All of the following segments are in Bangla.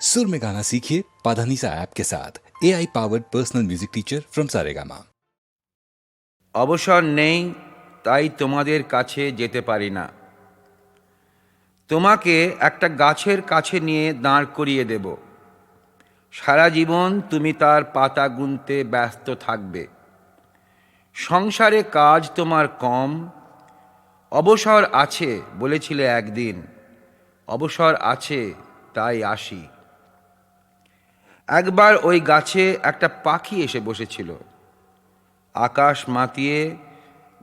सुर में गाना सीखिए पाधानीसा ऐप के साथ A I powered personal music teacher from Saregama অবসর নেই তাই তোমাদের কাছে যেতে পারি না তোমাকে একটা গাছের কাছে নিয়ে দাঁড় করিয়ে দেব সারা জীবন তুমি তার পাতা গুনতে ব্যস্ত থাকবে সংসারে কাজ তোমার কম অবসর আছে বলেছিলে একদিন অবসর আছে তাই আসি একবার ওই গাছে একটা পাখি এসে বসেছিল। আকাশ মাতিয়ে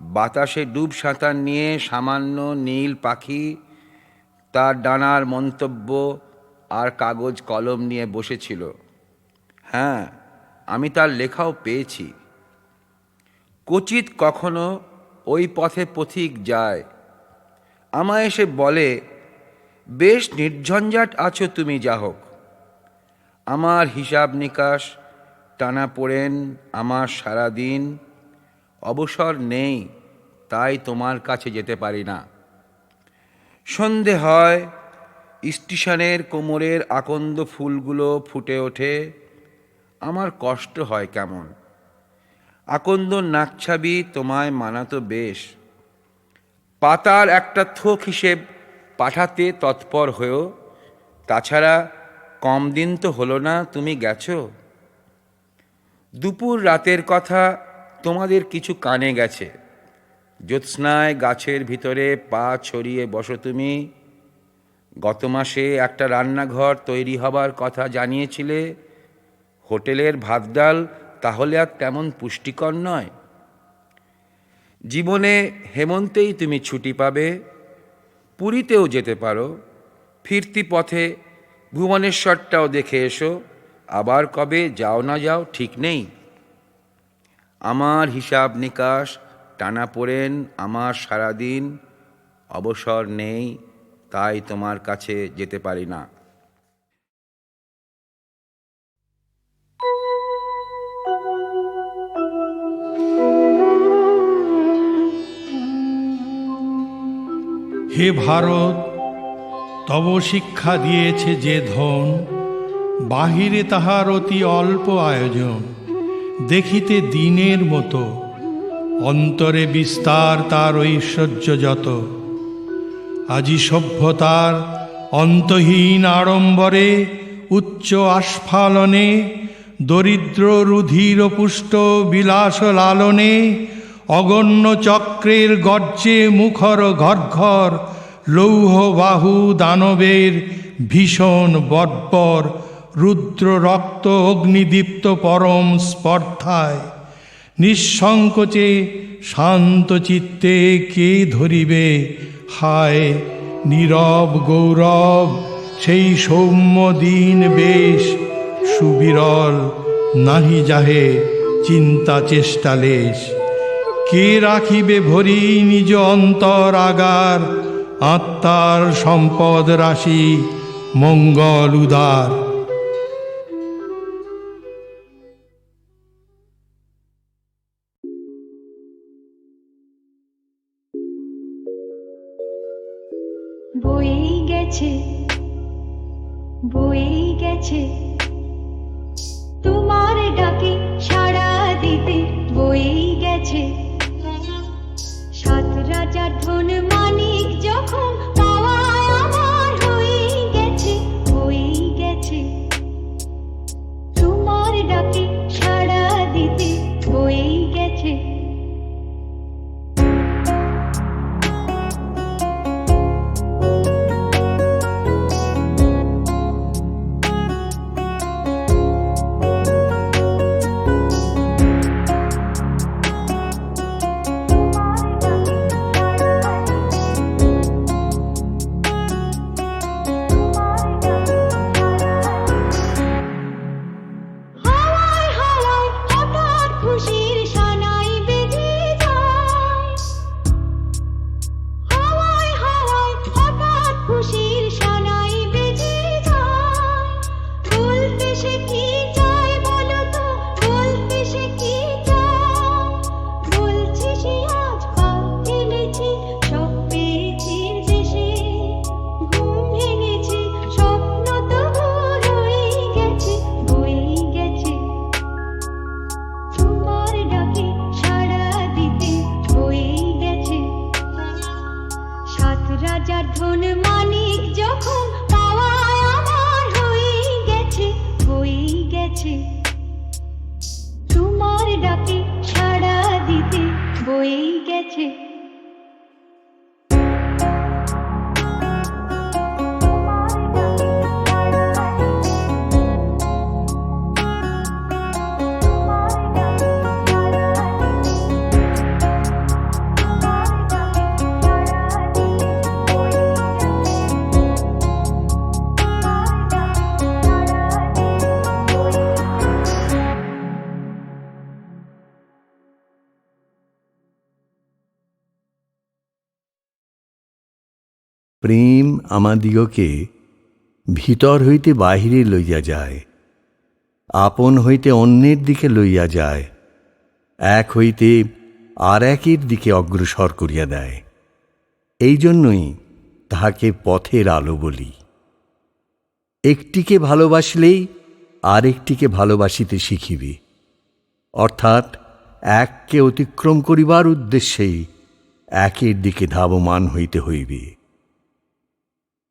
বাতাসে ডুব সাঁতার নিয়ে সামান্য নীল পাখি, তার ডানার মন্তব্য আর কাগজ কলম নিয়ে বসেছিল। হ্যাঁ আমি তার লেখাও পেয়েছি। কচিত কখনো ওই পথে পথিক যায়। আমায় এসে বলে, বেশ নির্ঝঞ্ঝাট আছো তুমি যা হোক আমার হিসাব নিকাশ টানা পড়েন আমার সারা দিন। অবসর নেই, তাই তোমার কাছে যেতে পারি না। সন্ধে হয়, স্টেশনের কোমরের আকন্দ ফুলগুলো ফুটে ওঠে। আমার কষ্ট হয় কেমন? আকন্দ নাকছাবি তোমায় মানাতো বেশ। পাতার একটা থোক হিসেব পাঠাতে তৎপর হয়েও, তাছাড়া কম দিন তো হলো না, তুমি গেছ? দুপুর রাতের কথা তোমাদের কিছু কানে গেছে। জ্যোৎস্নায় গাছের ভিতরে পা ছড়িয়ে বসো তুমি। গত মাসে একটা রান্নাঘর তৈরি হবার কথা জানিয়েছিলে। হোটেলের ভাত ডাল তাহলে আর তেমন পুষ্টিকর নয়। জীবনে হেমন্তেই তুমি ছুটি পাবে। পুরীতেও যেতে পারো। ফিরতি পথে ভুবনেশ্বরটাও দেখে এসো। আবার কবে যাও না যাও ঠিক নেই। আমার হিসাব নিকাশ, টানা পড়েন আমার সারাদিন, অবসর নেই, তাই তোমার কাছে যেতে পারি না। হে ভারত তব শিক্ষা দিয়েছে যে ধন। বাহিরে তাহার অতি অল্প আয়োজন। দেখিতে দিনের মতো। অন্তরে বিস্তার তার ঐশ্বর্য যত। আজি সভ্যতার অন্তহীন আড়ম্বরে, উচ্চ আস্ফালনে, দরিদ্র রুধির পুষ্ট বিলাস লালনে, অগণ্য চক্রের গর্জে মুখর ঘর ঘর লৌহ বাহু দানবের ভীষণ বর্বর রুদ্র রক্ত অগ্নিদীপ্ত পরম স্পর্ধায়। নিঃসংকোচে শান্ত চিত্তে কে ধরিবে? হায়, নীরব গৌরব, সেই সৌম্য দিন বেশ সুবিরল, নাহি যাহে চিন্তা চেষ্টা লেশ। কে রাখিবে ভরি নিজ অন্তর আগার? আত্মার সম্পদ রাশি মঙ্গল উদার। গেছে গেছে। তোমার ডাকে সাড়া দিতে গেছে। সাত রাজার ধন গেছে প্রেম আমাদিগকে ভিতর হইতে বাহিরে লইয়া যায়, আপন হইতে অন্যের দিকে লইয়া যায়, এক হইতে আর একের দিকে অগ্রসর করিয়া দেয়। এই জন্যই তাহাকে পথের আলো বলি। একটিকে ভালোবাসলেই আরেকটিকে ভালোবাসিতে শিখিবে। অর্থাৎ এককে অতিক্রম করিবার উদ্দেশ্যেই একের দিকে ধাবমান হইতে হইবে।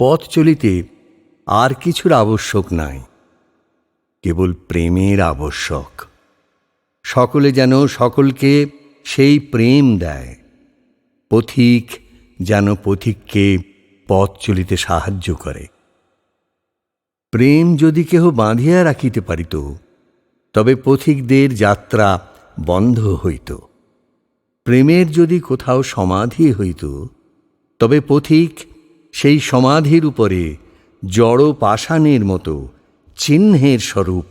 পথ চলিতে আর কিছুর আবশ্যক নাই, কেবল প্রেমের আবশ্যক। সকলে যেন সকলকে সেই প্রেম দেয়, পথিক যেন পথিককে পথ চলিতে সাহায্য করে। প্রেম যদি কেহ বাঁধিয়া রাখিতে পারিত, তবে পথিকদের যাত্রা বন্ধ হইত। প্রেমের যদি কোথাও সমাধি হইত, তবে পথিক সেই সমাধির উপরে জড় পাষাণের মতো চিহ্নের স্বরূপ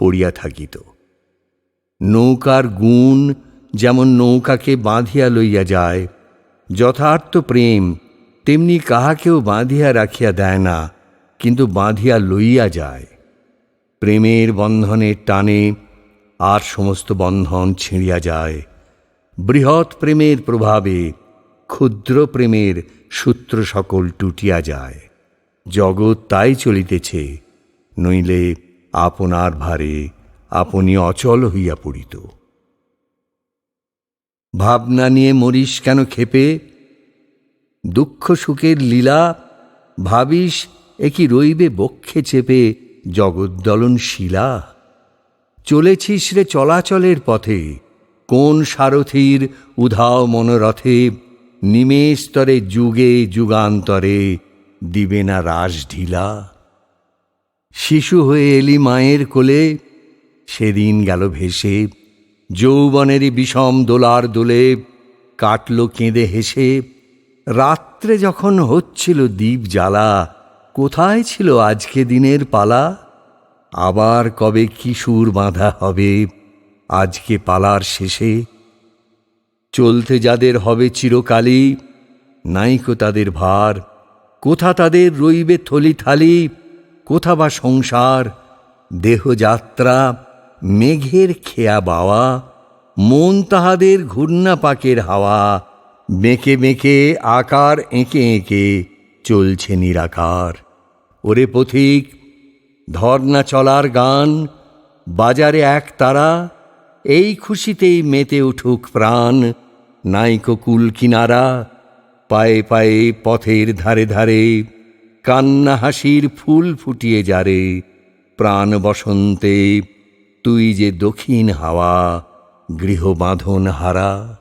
পড়িয়া থাকিত। নৌকার গুণ যেমন নৌকাকে বাঁধিয়া লইয়া যায়, যথার্থ প্রেম তেমনি কাহাকেও বাঁধিয়া রাখিয়া দেয় না, কিন্তু বাঁধিয়া লইয়া যায়। প্রেমের বন্ধনের টানে আর সমস্ত বন্ধন ছিঁড়িয়া যায়। বৃহৎ প্রেমের প্রভাবে ক্ষুদ্র প্রেমের সূত্র সকল টুটিয়া যায়। জগৎ তাই চলিতেছে, নইলে আপনার ভারে আপনি অচল হইয়া পড়িত। ভাবনা নিয়ে মরিস কেন খেপে দুঃখ সুখের লীলা ভাবিস একই রইবে বক্ষে চেপে জগদ্দলন শিলা? চলেছিস রে চলাচলের পথে, কোন সারথীর উধাও মনোরথে নিমেষতরে যুগে যুগান্তরে দিবে না রাস ঢিলা শিশু হয়ে এলি মায়ের কোলে, সেদিন গেল ভেসে। যৌবনেরই বিষম দোলার দোলে কাটল কেঁদে হেসে। রাত্রে যখন হচ্ছিল দ্বীপ জ্বালা, কোথায় ছিল আজকে দিনের পালা? আবার কবে কিশোর বাঁধা হবে আজকে পালার শেষে? চলতে যাদের হবে চিরকালই, নাইকো তাদের ভার, কোথা তাদের রইবে থলি থালি কোথা বা সংসার দেহযাত্রা মেঘের খেয়া বাওয়া, মন তাহাদের ঘূর্ণা পাকের হাওয়া, বেঁকে বেঁকে আকার এঁকে এঁকে চলছে নিরাকার। ওরে পথিক ধর্না চলার গান, বাজারে এক তারা, এই খুশিতেই মেতে উঠুক প্রাণ। নাইকো কুল কিনারা, পায়ে পায়ে পথের ধারে ধারে, কান্না হাসির ফুল ফুটিয়ে যারে, প্রাণ বসন্তে, তুই যে দক্ষিণ হাওয়া, গৃহবাঁধন হারা।